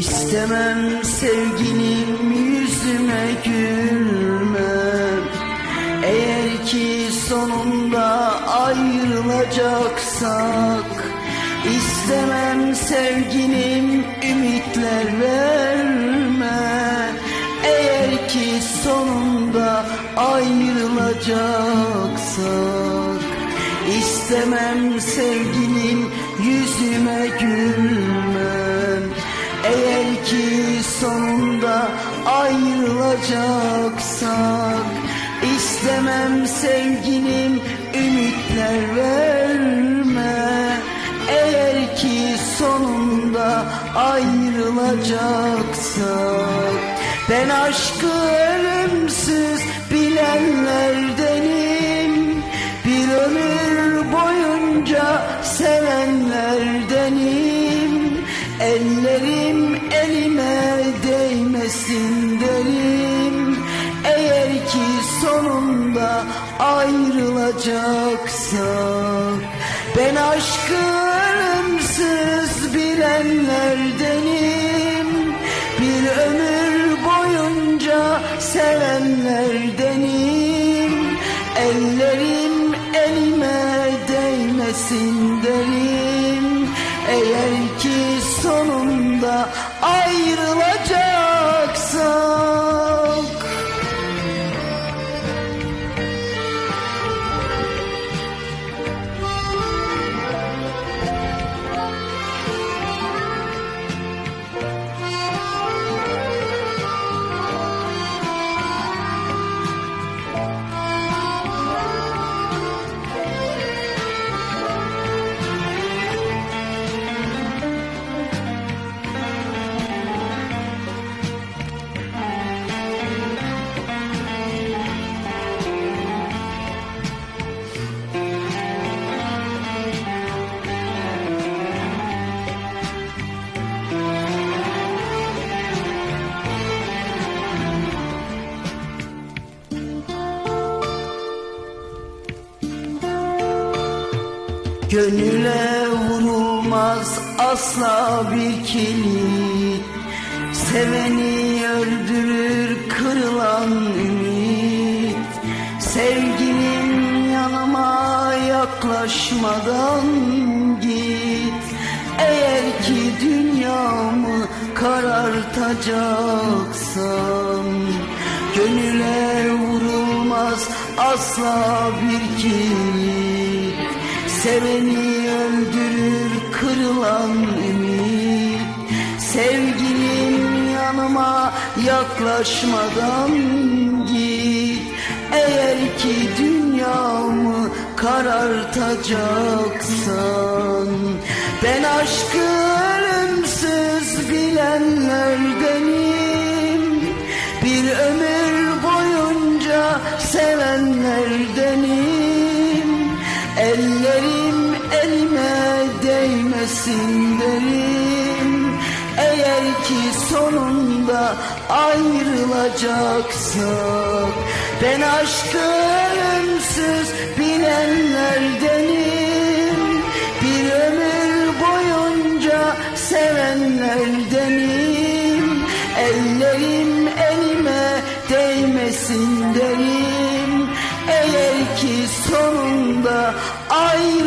İstemem sevgilim yüzüme gülme. Eğer ki sonunda ayrılacaksak İstemem sevgilim ümitler verme. Eğer ki sonunda ayrılacaksak İstemem sevgilim yüzüme gülmem Eğer ki sonunda ayrılacaksak İstemem sevgilim ümitler verme. Eğer ki sonunda ayrılacaksak Ben aşkı ölümsüz bilenlerdenim Bir ömür boyunca sevenlerdenim ayrılacaksak Ben aşkı ölümsüz bilenlerdenim Bir ömür boyunca sevenlerdenim. Ellerim elime değmesin derim. Eğer ki sonunda ayrılacaksak Gönüle vurulmaz asla bir kilit. Seveni öldürür kırılan ümit. Sevgilim yanıma yaklaşmadan git. Eğer ki dünyamı karartacaksan Gönüle vurulmaz asla bir kilit Seveni öldürür kırılan ümit. Sevgilim yanıma yaklaşmadan git. Eğer ki dünyamı karartacaksan Ben aşkı ölümsüz bilenlerdenim. Bir ömür boyunca sevenlerdenim elime değmesin derim. Eğer ki sonunda ayrılacaksak Ben aşkı ölümsüz bilenlerdenim Bir ömür boyunca sevenlerdenim Ellerim elime değmesin derim. Eğer ki sonunda ay